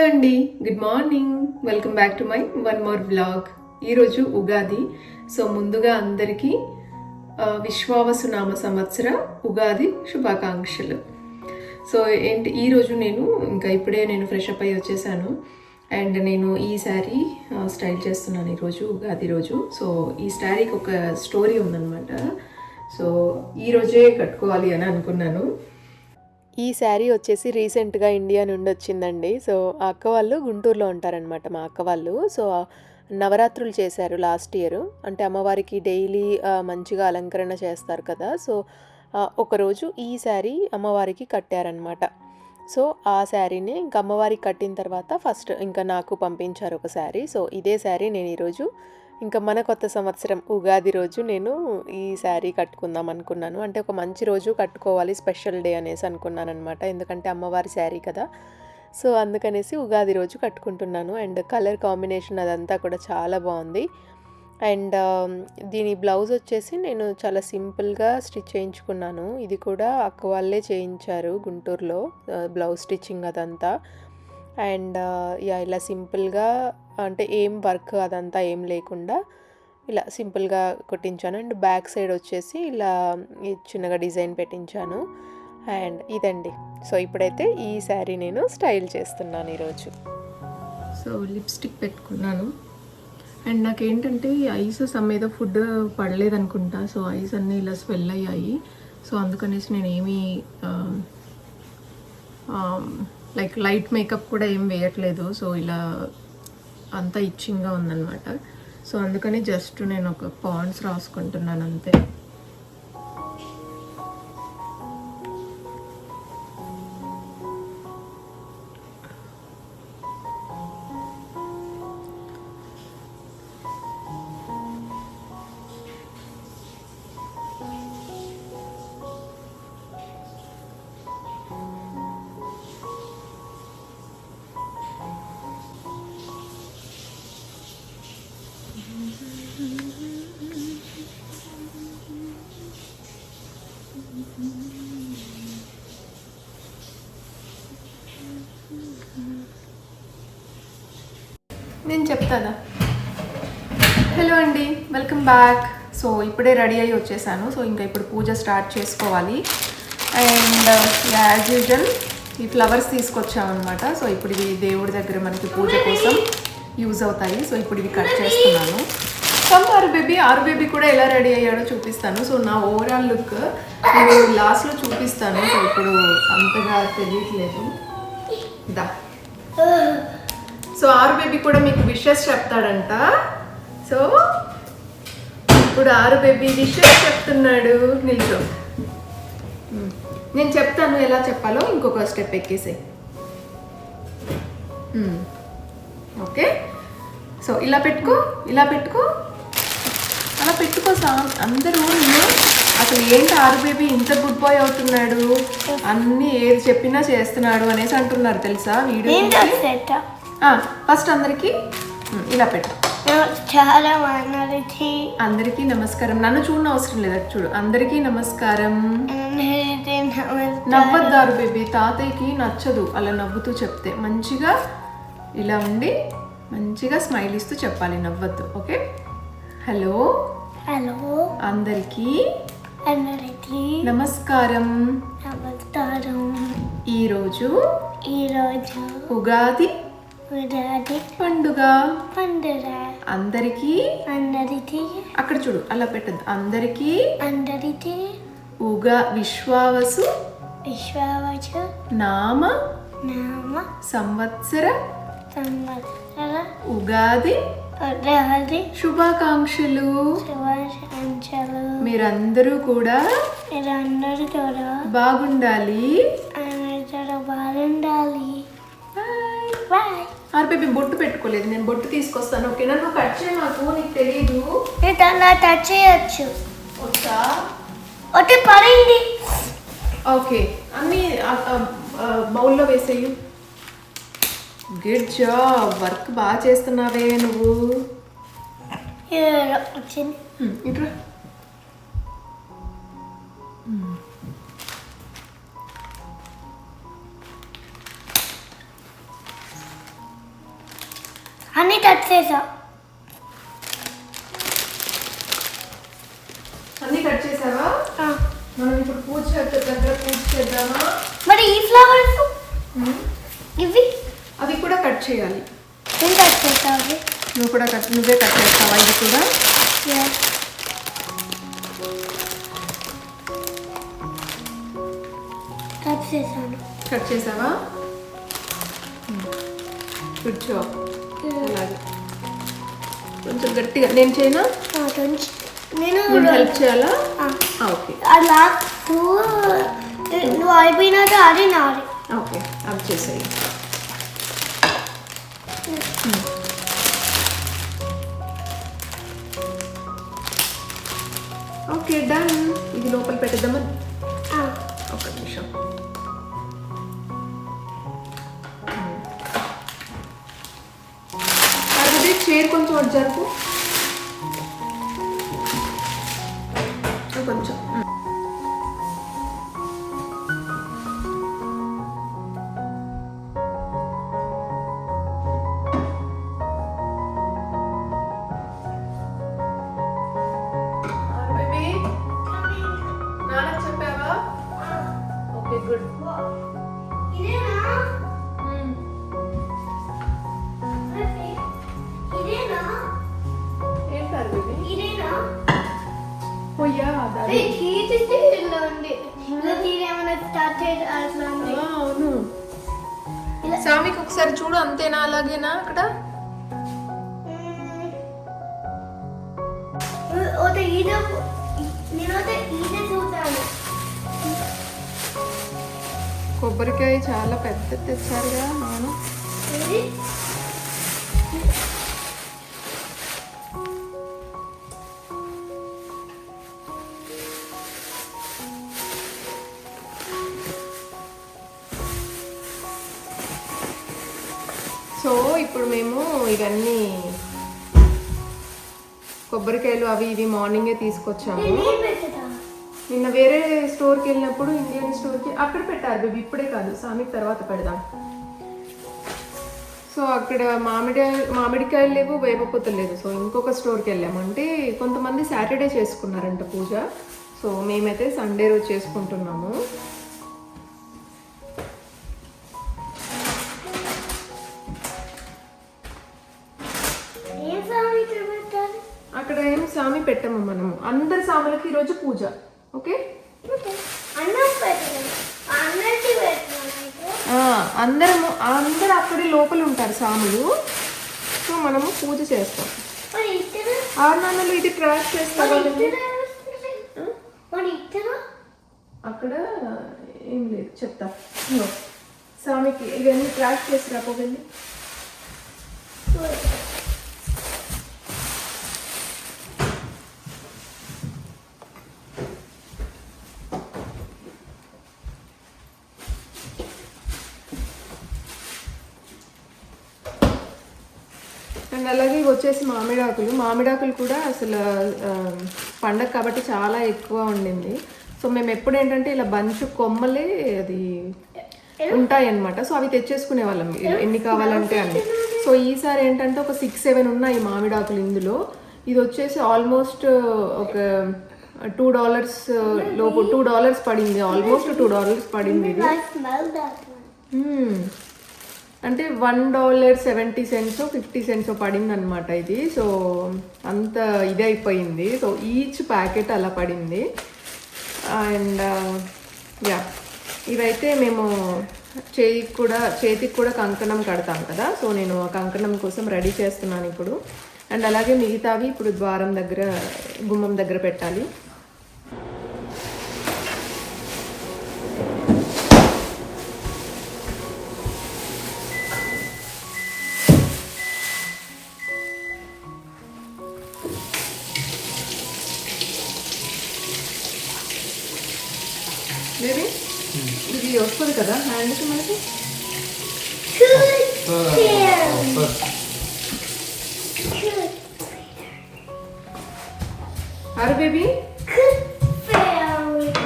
Hello అండి good morning welcome back to my one more vlog ఈరోజు Ugadi. So ముందుగా అందరికీ విశ్వావసు నామ సంవత్సర ఉగాది శుభాకాంక్షలు. సో ఏంటి ఈరోజు నేను ఇంకా ఇప్పుడే నేను ఫ్రెష్ అప్ అయ్యి వచ్చేసాను. అండ్ నేను ఈ శారీ స్టైల్ చేస్తున్నాను ఈరోజు ఉగాది రోజు. సో ఈ శారీకి ఒక స్టోరీ ఉందన్నమాట. సో ఈ రోజే కట్టుకోవాలి అని అనుకున్నాను. ఈ శారీ వచ్చేసి రీసెంట్గా ఇండియా నుండి వచ్చిందండి. సో ఆ అక్క వాళ్ళు గుంటూరులో ఉంటారనమాట మా అక్క వాళ్ళు. సో నవరాత్రులు చేశారు లాస్ట్ ఇయర్. అంటే అమ్మవారికి డైలీ మంచిగా అలంకరణ చేస్తారు కదా. సో ఒకరోజు ఈ శారీ అమ్మవారికి కట్టారనమాట సో ఆ శారీని ఇంకా అమ్మవారికి కట్టిన తర్వాత ఫస్ట్ ఇంకా నాకు పంపించారు ఒక శారీ. సో ఇదే శారీ నేను ఈరోజు ఇంకా మన కొత్త సంవత్సరం ఉగాది రోజు నేను ఈ శారీ కట్టుకుందాం అనుకున్నాను. అంటే ఒక మంచి రోజు కట్టుకోవాలి స్పెషల్ డే అనేసి అనుకున్నాను అనమాట ఎందుకంటే అమ్మవారి శారీ కదా. సో అందుకనేసి ఉగాది రోజు కట్టుకుంటున్నాను. అండ్ కలర్ కాంబినేషన్ అదంతా కూడా చాలా బాగుంది. అండ్ దీని బ్లౌజ్ వచ్చేసి నేను చాలా సింపుల్గా స్టిచ్ చేయించుకున్నాను. ఇది కూడా అక్క వాళ్ళే చేయించారు గుంటూరులో బ్లౌజ్ స్టిచ్చింగ్ అదంతా. అండ్ uh, యా ఇలా సింపుల్గా అంటే ఏం వర్క్ అదంతా ఏం లేకుండా ఇలా సింపుల్గా కుట్టించాను. అండ్ బ్యాక్ సైడ్ వచ్చేసి ఇలా ఈ చిన్నగా డిజైన్ పెట్టించాను. అండ్ ఇదండి. సో ఇప్పుడైతే ఈ శారీ నేను స్టైల్ చేస్తున్నాను ఈరోజు. సో లిప్స్టిక్ పెట్టుకున్నాను. అండ్ నాకేంటంటే ఈ ఐస్ సమ్ ఏదో ఫుడ్ పడలేదనుకుంటా. సో ఐస్ అన్నీ ఇలా స్వెల్ అయ్యాయి. సో అందుకనేసి నేను ఏమీ లైక్ లైట్ మేకప్ కూడా ఏం వేయట్లేదు. సో ఇలా అంతా ఇచ్చింగ్గా ఉందన్నమాట. సో అందుకని జస్ట్ నేను ఒక పాండ్స్ రాసుకుంటున్నాను అంతే. నేను చెప్తానా? హలో అండి వెల్కమ్ బ్యాక్ సో ఇప్పుడే రెడీ అయ్యి వచ్చేసాను. సో ఇంకా ఇప్పుడు పూజ స్టార్ట్ చేసుకోవాలి. అండ్ యాజ్ యూజువల్ ఈ ఫ్లవర్స్ తీసుకొచ్చామన్నమాట. సో ఇప్పుడు ఇవి దేవుడి దగ్గర మనకి పూజ కోసం యూజ్ అవుతాయి. సో ఇప్పుడు ఇవి కట్ చేస్తున్నాను. కమ్ ఆరు బేబీ ఆరు బేబీ కూడా ఎలా రెడీ అయ్యాడో చూపిస్తాను. సో నా ఓవరాల్ లుక్ నేను లాస్ట్లో చూపిస్తాను. సో ఇప్పుడు అంతగా తెలియట్లేదు. దా. సో ఆరు బేబీ కూడా మీకు విషెస్ చెప్తాడంట. సో ఇప్పుడు ఆరు బేబీ విషెస్ చెప్తున్నాడు. నిల్చో. నేను చెప్తాను ఎలా చెప్పాలో ఇంకొక స్టెప్ ఎక్కేసే ఓకే? సో ఇలా పెట్టుకో ఇలా పెట్టుకో. అలా పెట్టుకో సా అందరూ అసలు ఏంటి ఆరు బేబీ ఇంత గుడ్ బాయ్ అవుతున్నాడు? అన్ని ఏది చెప్పినా చేస్తున్నాడు అనేసి అంటున్నారు తెలుసా వీడియో ఫస్ట్ అందరికి ఇలా పెట్టు. చాలా అందరికి నమస్కారం. నన్ను చూడన అవసరం లేదు? చూడు. అందరికీ నమస్కారం. అందరికీ నమస్కారం. నవ్వద్దారు బేబీ తాతయ్యకి నచ్చదు అలా నవ్వుతూ చెప్తే. మంచిగా ఇలా ఉండి మంచిగా స్మైల్ ఇస్తూ చెప్పాలి. నవ్వద్దు. ఓకే? హలో? హలో. అందరికీ అందరికీ నమస్కారం. నమస్కారం. ఈరోజు ఈరోజు ఉగాది ఉగాది పండుగ. పండుగ. అందరికీ అందరికీ అక్కడ చూడు అలా పెట్టద్దు. అందరికీ అందరికీ ఉగా విశ్వావసు విశ్వావచు నామ నామ సంవత్సర సంవత్సర ఉగాది శుభాకాంక్షలు. శుభాకాంక్షలు. మీరందరూ కూడా మీరందరూ కూడా బాగుండాలి. బాగుండాలి. బాయ్. బాయ్. ఆర్ బేబీ బొట్టు పెట్టుకోలేదు. నేను బొట్టు తీసుకొస్తాను. ఓకేనా నువ్వు కట్ చేయి నాకు నీకు తెలియదు అలా టచ్ చేయొచ్చు. వస్తా ఒకటి పడింది ఓకే అన్నీ బౌల్లో వేసేయు. గుడ్ జాబ్ వర్క్ బాగా చేస్తున్నావే నువ్వు. వచ్చింది. ఇట్రా. అన్ని టచ్ చేసా. అన్నీ కట్ చేసావా. మనం ఇప్పుడు పూజ దగ్గర పూజ చేద్దామా? మరి ఈ ఫ్లవర్స్ ఇవి? అవి కూడా కట్ చేయాలి. నేను అవి నువ్వు కూడా కట్ నువ్వే కట్ చేస్తావా ఇది కూడా? చేశాను. కట్ చేసావా? కూర్చో అలాగే. కొంచెం గట్టిగా నేను చేయనా? నేను హెల్ప్ చేయాలా? ఓకే. నువ్వు అయిపోయినాక అది నాది. ఓకే అవి చేసేయి. ఓకే డన్ ఇది లోపల పెట్టేద్దామా? ఒక నిమిషం. అదే చైర్ కొంచెం జరుపు. అట్లా ఉంది అవును సామికి ఒకసారి చూడు అంతేనా అలాగేనా అక్కడ నేనైతే ఈద కొబ్బరికాయ చాలా పెద్ద తెచ్చారుగా ఏది? సో ఇప్పుడు మేము ఇవన్నీ కొబ్బరికాయలు అవి ఇవి మార్నింగే తీసుకొచ్చాము. నేను నిన్న వేరే స్టోర్కి వెళ్ళినప్పుడు ఇండియన్ స్టోర్కి అక్కడ పెట్టారు బేబీ ఇప్పుడే కాదు సామికి తర్వాత పెడదాం. సో అక్కడ మామిడి మామిడికాయలు లేవు వేపపూతలు లేదు సో ఇంకొక స్టోర్కి వెళ్ళాము అంటే కొంతమంది సాటర్డే చేసుకున్నారంట పూజ. సో మేమైతే సండే రోజు చేసుకుంటున్నాము. అక్కడ ఏం సామి పెట్టాము మనము. అందరి సాములకి ఈరోజు పూజ. ఓకే? అందరము అందరు అక్కడే లోపల ఉంటారు సాములు సో మనము పూజ చేస్తాం. ఆరు నాన్నలు ఇది ట్రాక్ ఇక్కడ అక్కడ ఏం లేదు చెప్తా. స్వామికి ఇవన్నీ ట్రాక్ చేసి రాపోగండి అండ్ అలాగే ఇవి వచ్చేసి మామిడాకులు. మామిడాకులు కూడా అసలు పండగ కాబట్టి చాలా ఎక్కువ ఉండింది. సో మేము ఎప్పుడు ఏంటంటే ఇలా బంచ్ కొమ్మలే అది ఉంటాయి అన్నమాట సో అవి తెచ్చేసుకునే వాళ్ళం. ఎన్ని కావాలంటే అన్ని. సో ఈసారి ఏంటంటే ఒక సిక్స్ సెవెన్ ఉన్నాయి మామిడాకులు ఇందులో. ఇది వచ్చేసి ఆల్మోస్ట్ ఒక టూ డాలర్స్ లోపు టూ డాలర్స్ పడింది. ఆల్మోస్ట్ టూ డాలర్స్ పడింది ఇది. అంటే one dollar seventy cents fifty cents పడింది అనమాట ఇది. సో అంత ఇది అయిపోయింది సో ఈచ్ ప్యాకెట్ అలా పడింది. అండ్ యా uh, ఇవైతే మేము చేయికి కూడా చేతికి కూడా కంకణం కడతాం కదా. సో నేను కంకణం కోసం రెడీ చేస్తున్నాను ఇప్పుడు. అండ్ అలాగే మిగతావి ఇప్పుడు ద్వారం దగ్గర గుమ్మం దగ్గర పెట్టాలి. బేబీ ఇది వస్తుంది కదా? హ్యాండ్కి మనకి? అరే బేబీ?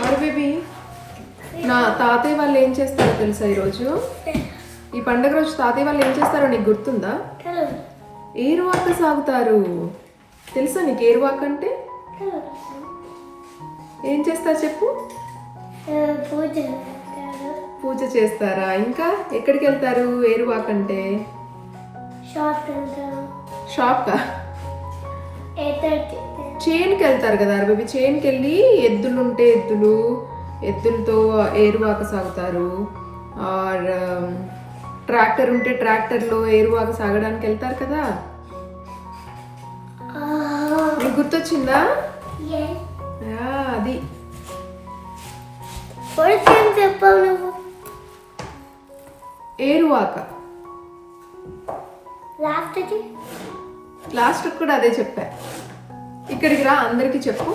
అరే బేబీ? నా తాతయ్య వాళ్ళు ఏం చేస్తారో తెలుసా ఈరోజు? ఈ పండగ రోజు తాతయ్య వాళ్ళు ఏం చేస్తారో నీకు గుర్తుందా? ఏరువాక సాగుతారు. తెలుసా నీకు ఏరువాక అంటే? ఏం చేస్తారు చెప్పు. పూజ చేస్తారు. పూజ చేస్తారా? ఇంకా ఎక్కడికి వెళ్తారు? ఏరువాక అంటే? షాప్ షాప్కా చేన్కి వెళ్తారు కదా అరబి చేన్కి వెళ్ళి ఎద్దులు ఉంటే ఎద్దులు ఎద్దులతో ఏరువాక సాగుతారు. ఆర్ ట్రాక్టర్ ఉంటే ట్రాక్టర్లో ఏరువాక సాగడానికి వెళ్తారు కదా? గుర్తొచ్చిందా? అది. ఏం చెప్పావు నువ్వు. ఏరువాక. లాస్ట్ అది లాస్ట్ కూడా అదే చెప్పా. ఇక్కడికి రా అందరికి చెప్పు.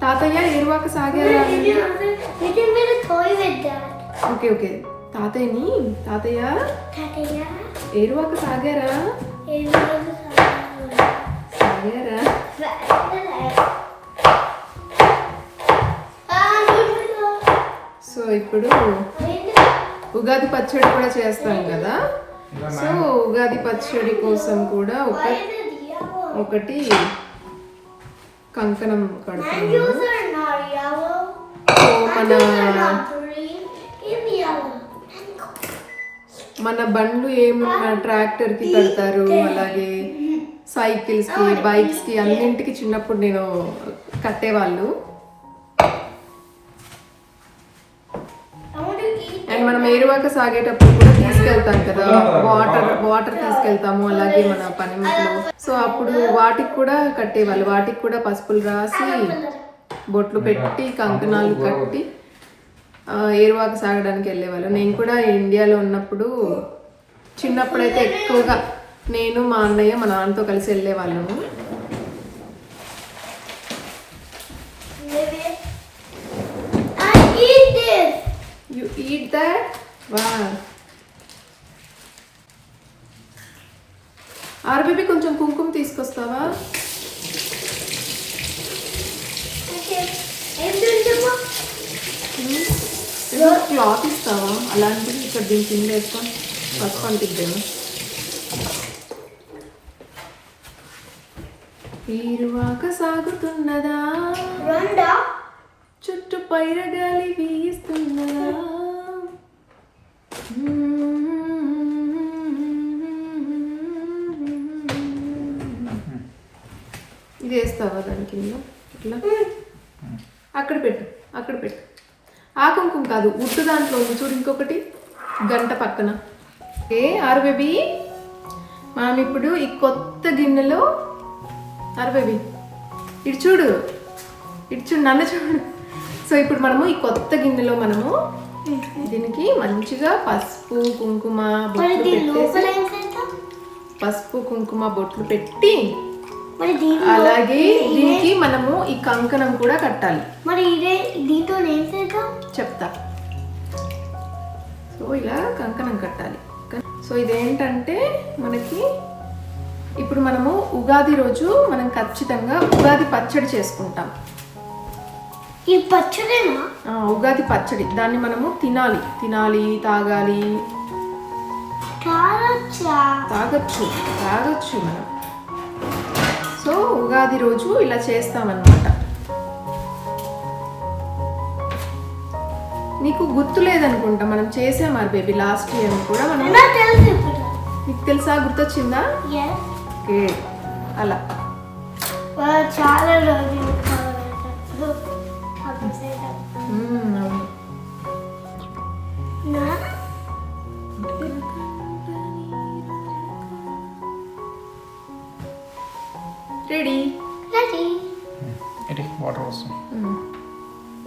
తాతయ్య ఏరువాక సాగారా. Okay okay. తాతయ్యని తాతయ్య? ఏరువాక సాగారా సాగారా సో ఇప్పుడు ఉగాది పచ్చడి కూడా చేస్తాం కదా. సో ఉగాది పచ్చడి కోసం కూడా ఒక ఒకటి కంకణం కడుతున్నాము సో మన మన బండ్లు ఏమున్న ట్రాక్టర్కి కడతారు అలాగే సైకిల్స్కి బైక్స్కి అన్నింటికి చిన్నప్పుడు నేను కట్టేవాళ్ళు. మనం ఏరువాక సాగేటప్పుడు కూడా తీసుకెళ్తాం కదా. వాటర్ వాటర్ తీసుకెళ్తాము అలాగే మన పనిముట్లు సో అప్పుడు వాటికి కూడా కట్టేవాళ్ళు. వాటికి కూడా పసుపులు రాసి బొట్లు పెట్టి కంకణాలు కట్టి ఆ, ఏరువాక సాగడానికి వెళ్ళేవాళ్ళు. నేను కూడా ఇండియాలో ఉన్నప్పుడు చిన్నప్పుడైతే ఎక్కువగా నేను మా అన్నయ్య మా నాన్నతో కలిసి వెళ్ళేవాళ్ళము. Maybe. I eat దట్ వా ఆర్బీబీ కొంచెం కుంకుమ తీసుకొస్తావా? తింటామా క్లాత్ ఇస్తావా? అలాంటిది ఇక్కడ దీని కింద వేసుకొని పసుపు అంటిద్దాము ఈరువాక సాగుతున్నదా? రెండా? చుట్టూ పైరగాలి వీస్తున్నా. ఇది వేస్తావా దాని కింద? ఇట్లా? అక్కడ పెట్టు అక్కడ పెట్టు. ఆ కుంకుమ కాదు ఉట్టు దాంట్లో ఉంది చూడు ఇంకొకటి. గంట పక్కన. ఏ ఆరు బేబీ? మనం ఇప్పుడు ఈ కొత్త గిన్నెలో ఆరు బేబీ. ఇటు చూడు ఇటు చూడు నన్ను చూడు. సో ఇప్పుడు మనము ఈ కొత్త గిన్నెలో మనము దీనికి మంచిగా పసుపు కుంకుమ బొట్లు పెట్టేసి పసుపు కుంకుమ బొట్లు పెట్టి అలాగే దీనికి మనము ఈ కంకణం కూడా కట్టాలి. మరి ఇదే దీంతో చెప్తా. సో ఇలా కంకణం కట్టాలి. సో ఇదేంటంటే మనకి ఇప్పుడు మనము ఉగాది రోజు మనం ఖచ్చితంగా ఉగాది పచ్చడి చేసుకుంటాం. ఈ పచ్చడేనా? ఉగాది పచ్చడి. దాన్ని మనము తినాలి. తినాలి తాగాలి. తాగొచ్చు? తాగొచ్చు. మనం. సో ఉగాది రోజు ఇలా చేస్తామన్నమాట. నీకు గుర్తు లేదనుకుంటా మనం చేసాం మరి బేబీ లాస్ట్ ఇయర్ కూడా మనం నీకు తెలుసా గుర్తొచ్చిందా? ఓకే. అలా. చాలా రోజులు. ఇది వాటర్ వస్తుంది.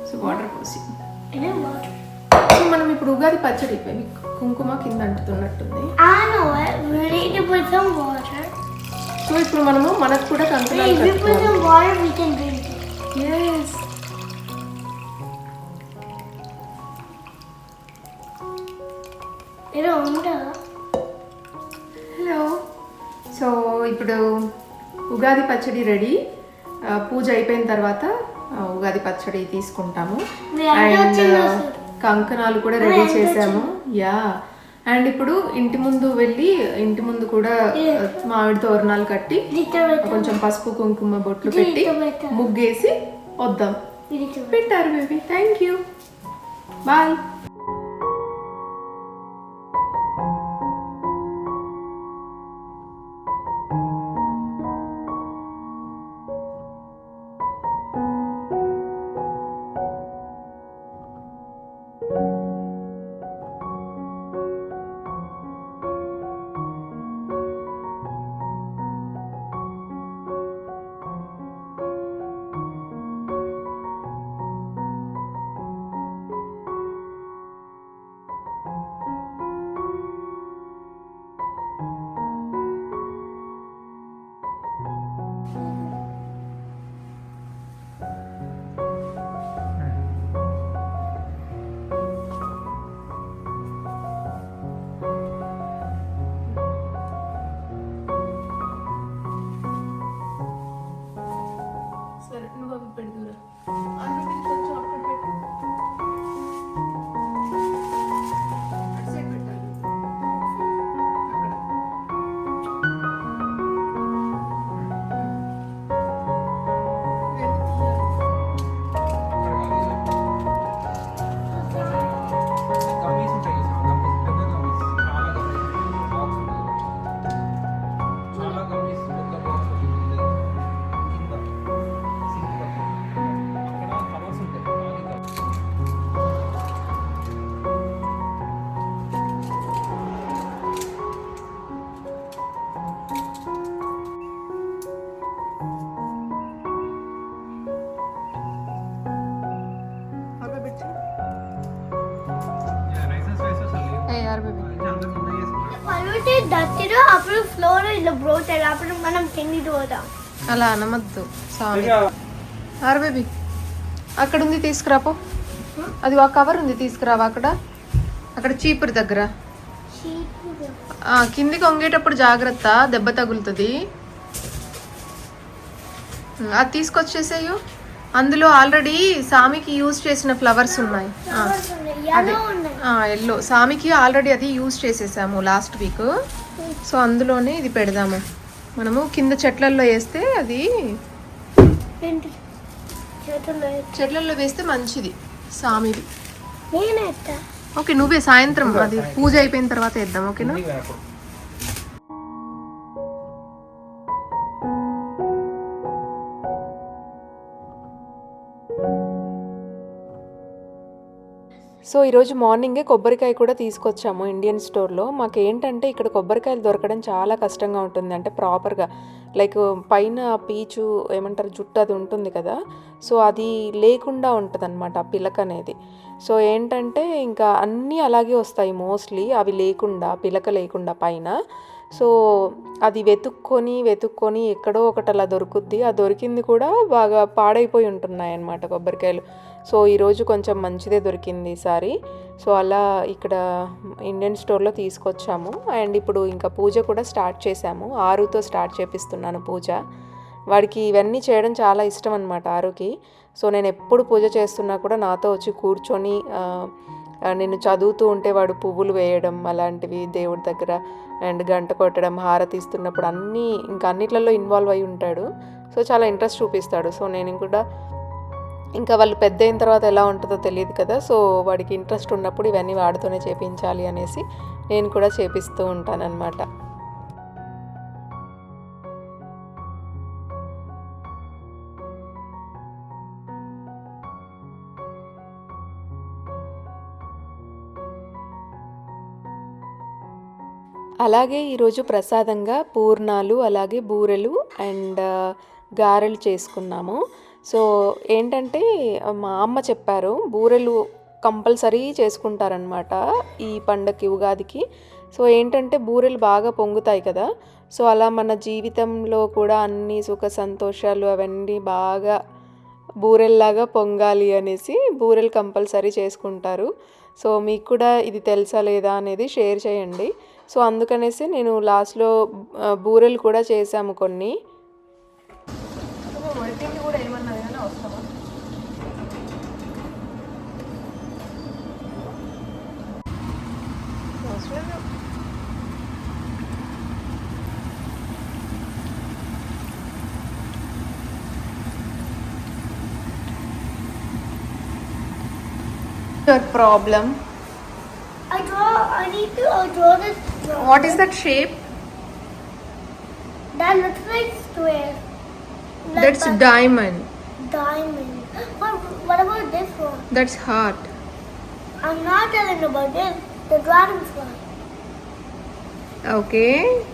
సో వాటర్ పోసి ఇదే వాటర్ సో మనం ఇప్పుడు ఉగాది పచ్చడి కుంకుమ కింద అంటుతున్నట్టుంది I know it. We need to put some water. So ఇప్పుడు మనము మనకు కూడా కంకణాలు If we put కట్టుకోవాలి some water, we can drink it. Yes. Hello so ఇప్పుడు ఉగాది పచ్చడి రెడీ పూజ అయిపోయిన తర్వాత ఉగాది పచ్చడి తీసుకుంటాము. అండ్. కంకణాలు కూడా రెడీ చేసాము. యా. అండ్ ఇప్పుడు ఇంటి ముందు వెళ్ళి ఇంటి ముందు కూడా మామిడి తోరణాలు కట్టి కొంచెం పసుపు కుంకుమ బొట్లు పెట్టి ముగ్గేసి వద్దాం. పెట్టారు బేబీ. Thank you. బాయ్. దత్తిలో అప్పుడు ఫ్లోర్ ఇలా బ్రోతాడు అప్పుడు మనం తిండి పోతాం. అలా అనమద్దు స్వామి. ఆర్ బేబీ అక్కడ ఉంది తీసుకురాపో. అది ఒక కవర్ ఉంది తీసుకురావా అక్కడ? అక్కడ చీపురు దగ్గర. ఆ, కిందికి వంగేటప్పుడు జాగ్రత్త దెబ్బ తగులుతుంది. అది తీసుకొచ్చేసేయు. అందులో ఆల్రెడీ సామికి యూజ్ చేసిన ఫ్లవర్స్ ఉన్నాయి. ఆ, అదే. ఎల్లో. సామికి ఆల్రెడీ అది యూజ్ చేసేసాము లాస్ట్ వీక్ సో అందులోనే ఇది పెడదాము. మనము కింద చెట్లల్లో వేస్తే అది చెట్లల్లో వేస్తే మంచిది సామిది. ఓకే నువ్వే సాయంత్రం అది పూజ అయిపోయిన తర్వాత వేద్దాం ఓకేనా సో ఈరోజు మార్నింగే కొబ్బరికాయ కూడా తీసుకొచ్చాము ఇండియన్ స్టోర్లో. మాకు ఏంటంటే ఇక్కడ కొబ్బరికాయలు దొరకడం చాలా కష్టంగా ఉంటుంది. అంటే ప్రాపర్గా లైక్ పైన పీచు ఏమంటారు జుట్టు అది ఉంటుంది కదా. సో అది లేకుండా ఉంటుంది అనమాట ఆ పిలక అనేది. సో ఏంటంటే ఇంకా అన్నీ అలాగే వస్తాయి మోస్ట్లీ. అవి లేకుండా పిలక లేకుండా పైన. సో అది వెతుక్కొని వెతుక్కొని ఎక్కడో ఒకటి అలా దొరుకుద్ది. ఆ దొరికింది కూడా బాగా పాడైపోయి ఉంటున్నాయి అన్నమాట కొబ్బరికాయలు. సో ఈరోజు కొంచెం మంచిదే దొరికింది ఈసారి సో అలా ఇక్కడ ఇండియన్ స్టోర్లో తీసుకొచ్చాము. అండ్ ఇప్పుడు ఇంకా పూజ కూడా స్టార్ట్ చేశాము. ఆరుతో స్టార్ట్ చేపిస్తున్నాను పూజ. వాడికి ఇవన్నీ చేయడం చాలా ఇష్టం అనమాట ఆరుకి. సో నేను ఎప్పుడు పూజ చేస్తున్నా కూడా నాతో వచ్చి కూర్చొని నేను చదువుతూ ఉంటే వాడు పువ్వులు వేయడం అలాంటివి దేవుడి దగ్గర అండ్ గంట కొట్టడం హారతి ఇస్తున్నప్పుడు అన్నీ ఇంకా అన్నిట్లలో ఇన్వాల్వ్ అయి ఉంటాడు. సో చాలా ఇంట్రెస్ట్ చూపిస్తాడు. సో నేను కూడా ఇంకా వాళ్ళు పెద్ద అయిన తర్వాత ఎలా ఉంటుందో తెలియదు కదా. సో వాడికి ఇంట్రెస్ట్ ఉన్నప్పుడు ఇవన్నీ వాడితోనే చేపించాలి అనేసి నేను కూడా చేపిస్తూ ఉంటానన్నమాట. అలాగే ఈరోజు ప్రసాదంగా పూర్ణాలు అలాగే బూరెలు అండ్ గారెలు చేసుకున్నాము. సో ఏంటంటే మా అమ్మ చెప్పారు బూరెలు కంపల్సరీ చేసుకుంటారనమాట ఈ పండగకి ఉగాదికి. సో ఏంటంటే బూరెలు బాగా పొంగుతాయి కదా. సో అలా మన జీవితంలో కూడా అన్ని సుఖ సంతోషాలు అవన్నీ బాగా బూరెల్లాగా పొంగాలి అనేసి బూరెలు కంపల్సరీ చేసుకుంటారు. సో మీకు కూడా ఇది తెలుసా లేదా అనేది షేర్ చేయండి. సో అందుకనేసి నేను లాస్ట్లో బూరెలు కూడా చేశాము కొన్ని. Your problem. I draw. I need to uh, draw this. Draw. What is that shape? That looks like square. Like That's a diamond. diamond. What, what about this one? That's heart. I'm not telling about this. The dragonfly. Okay.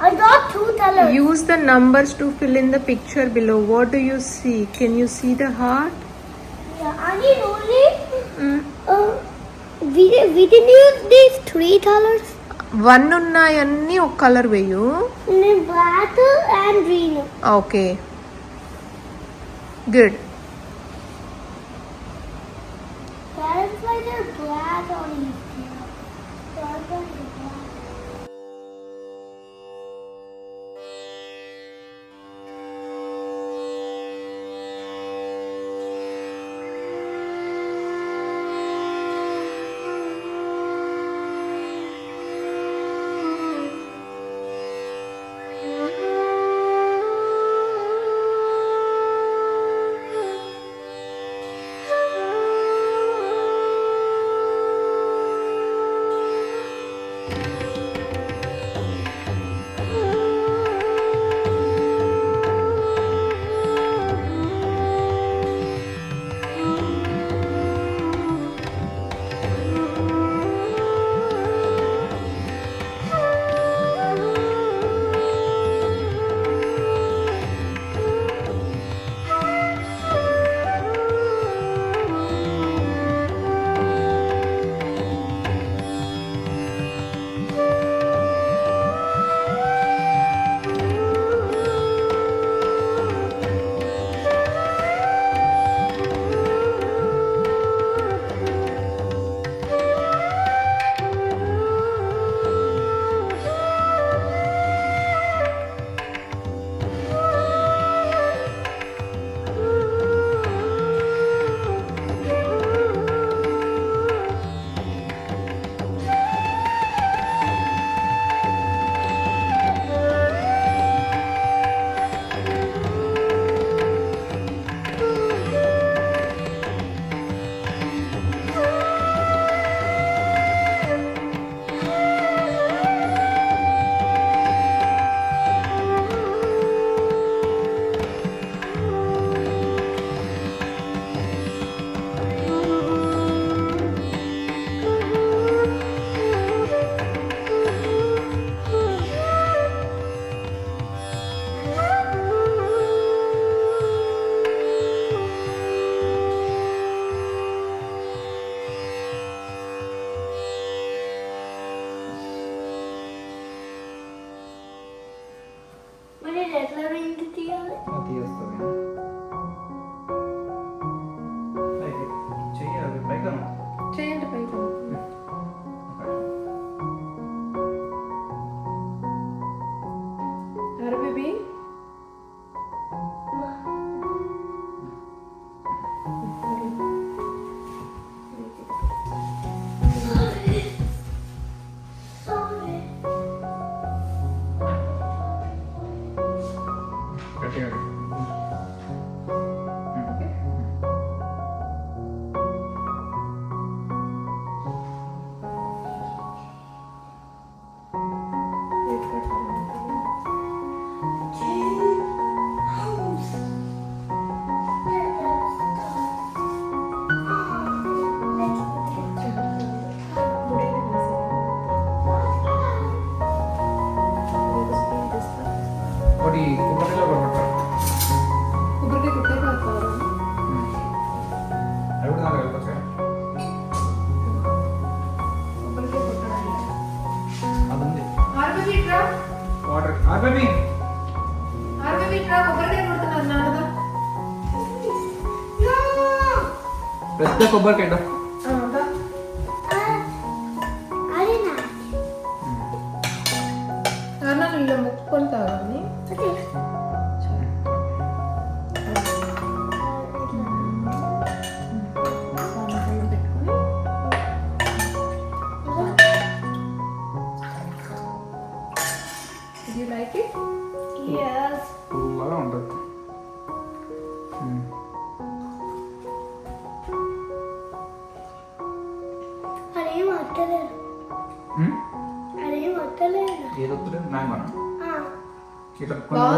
I got two colors. Use the numbers to fill in the picture below. What do you see? Can you see the heart? Yeah, I need only. Within you this three colours one ఉన్నాయన్నీ ఒక colour వేయు. Black okay. Good. Water ఆ baby ఆర్బీబీ ఇట్రా కొబ్బరికాయ కుడుతున్నారు నాన్నగా పెద్ద కొబ్బరికాయ. అదేనా? నాన్న నీళ్ళు ముక్కుకొని తాగాలి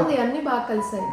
బాగుంది అన్ని బాగా కలిసాయి.